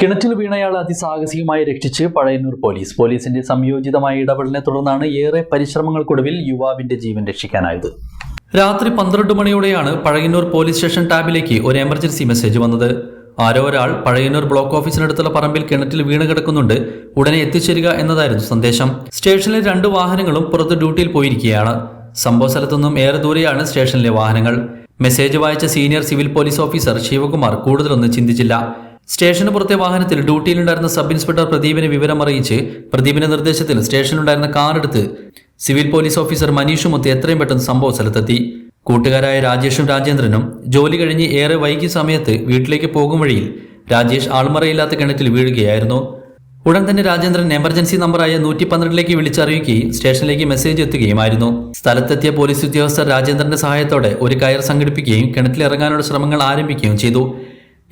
കിണറ്റിൽ വീണയാൾ അതിസാഹസികമായി രക്ഷിച്ച് പഴയന്നൂർ പോലീസ്. പോലീസിന്റെ സംയോജിതമായ ഇടപെടലിനെ തുടർന്നാണ് ഏറെ പരിശ്രമങ്ങൾക്കൊടുവിൽ യുവാവിന്റെ ജീവൻ രക്ഷിക്കാനായത്. രാത്രി പന്ത്രണ്ട് മണിയോടെയാണ് പഴയന്നൂർ പോലീസ് സ്റ്റേഷൻ ടാബിലേക്ക് ഒരു എമർജൻസി മെസ്സേജ് വന്നത്. ആരോ ഒരാൾ പഴയന്നൂർ ബ്ലോക്ക് ഓഫീസിനടുത്തുള്ള പറമ്പിൽ കിണറ്റിൽ വീണ് കിടക്കുന്നുണ്ട്. ഉടനെ എത്തിച്ചേരുക എന്നതായിരുന്നു സന്ദേശം. സ്റ്റേഷനിലെ രണ്ട് വാഹനങ്ങളും പുറത്ത് ഡ്യൂട്ടിയിൽ പോയിരിക്കുകയാണ്. സംഭവ സ്ഥലത്തുനിന്നും ഏറെ ദൂരെയാണ് സ്റ്റേഷനിലെ വാഹനങ്ങൾ. മെസ്സേജ് വായിച്ച senior civil police officer Sivakumar കൂടുതലൊന്നും ചിന്തിച്ചില്ല. സ്റ്റേഷന് പുറത്തെ വാഹനത്തിൽ ഡ്യൂട്ടിയിലുണ്ടായിരുന്ന സബ് ഇൻസ്പെക്ടർ പ്രദീപിനെ വിവരം അറിയിച്ച് പ്രദീപിന്റെ നിർദ്ദേശത്തിൽ സ്റ്റേഷനിലുണ്ടായിരുന്ന കാറെടുത്ത് സിവിൽ പോലീസ് ഓഫീസർ മനീഷുമൊത്ത് എത്രയും പെട്ടെന്ന് സംഭവ സ്ഥലത്തെത്തി. കൂട്ടുകാരായ രാജേഷും രാജേന്ദ്രനും ജോലി കഴിഞ്ഞ് ഏറെ വൈകിയ സമയത്ത് വീട്ടിലേക്ക് പോകും വഴിയിൽ രാജേഷ് ആൾമറയില്ലാത്ത കിണറ്റിൽ വീഴുകയായിരുന്നു. ഉടൻ തന്നെ രാജേന്ദ്രൻ എമർജൻസി നമ്പറായ നൂറ്റി പന്ത്രണ്ടിലേക്ക് വിളിച്ചറിയിക്കുകയും സ്റ്റേഷനിലേക്ക് മെസ്സേജ് എത്തുകയുമായിരുന്നു. സ്ഥലത്തെത്തിയ പോലീസ് ഉദ്യോഗസ്ഥർ രാജേന്ദ്രന്റെ സഹായത്തോടെ ഒരു കയർ സംഘടിപ്പിക്കുകയും കിണറ്റിലിറങ്ങാനുള്ള ശ്രമങ്ങൾ ആരംഭിക്കുകയും ചെയ്തു.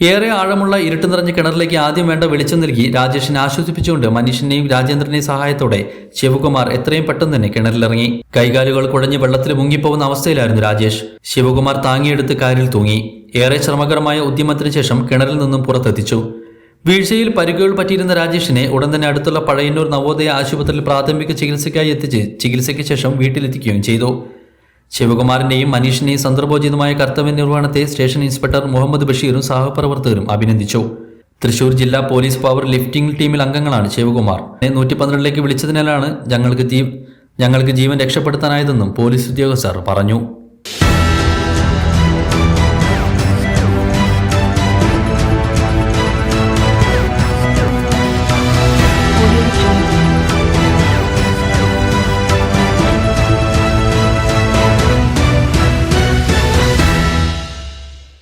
ഏറെ ആഴമുള്ള ഇരുട്ട് നിറഞ്ഞ കിണറിലേക്ക് ആദ്യം വേണ്ട വെളിച്ചം നൽകി രാജേഷിനെ ആശ്വസിപ്പിച്ചുകൊണ്ട് മനീഷിന്റെയും രാജേന്ദ്രന്റെയും സഹായത്തോടെ ശിവകുമാർ എത്രയും പെട്ടെന്ന് തന്നെ കിണറിലിറങ്ങി. കൈകാലുകൾ കുഴഞ്ഞ് വെള്ളത്തിൽ മുങ്ങിപ്പോകുന്ന അവസ്ഥയിലായിരുന്നു രാജേഷ്. ശിവകുമാർ താങ്ങിയെടുത്ത് കാരിൽ തൂങ്ങി. ഏറെ ശ്രമകരമായ ഉദ്യമത്തിന് ശേഷം കിണറിൽ നിന്നും പുറത്തെത്തിച്ചു. വീഴ്ചയിൽ പരിക്കുകൾ പറ്റിയിരുന്ന രാജേഷിനെ ഉടൻ തന്നെ അടുത്തുള്ള പഴയന്നൂർ നവോദയ ആശുപത്രിയിൽ പ്രാഥമിക ചികിത്സയ്ക്കായി എത്തിച്ച് ചികിത്സയ്ക്ക് ശേഷം വീട്ടിലെത്തിക്കുകയും ചെയ്തു. ശിവകുമാറിന്റെയും മനീഷിന്റെയും സന്ദർഭോചിതമായ കർത്തവ്യ നിർവഹണത്തെ സ്റ്റേഷൻ ഇൻസ്പെക്ടർ മുഹമ്മദ് ബഷീറും സഹപ്രവർത്തകരും അഭിനന്ദിച്ചു. തൃശൂർ ജില്ലാ പോലീസ് പവർ ലിഫ്റ്റിംഗ് ടീമിൽ അംഗങ്ങളാണ് ശിവകുമാർ. നൂറ്റി പന്ത്രണ്ടിലേക്ക് വിളിച്ചതിനാലാണ് ഞങ്ങൾക്ക് ജീ ഞങ്ങൾക്ക് ജീവൻ രക്ഷപ്പെടുത്താനായതെന്നും പോലീസ് ഉദ്യോഗസ്ഥർ പറഞ്ഞു.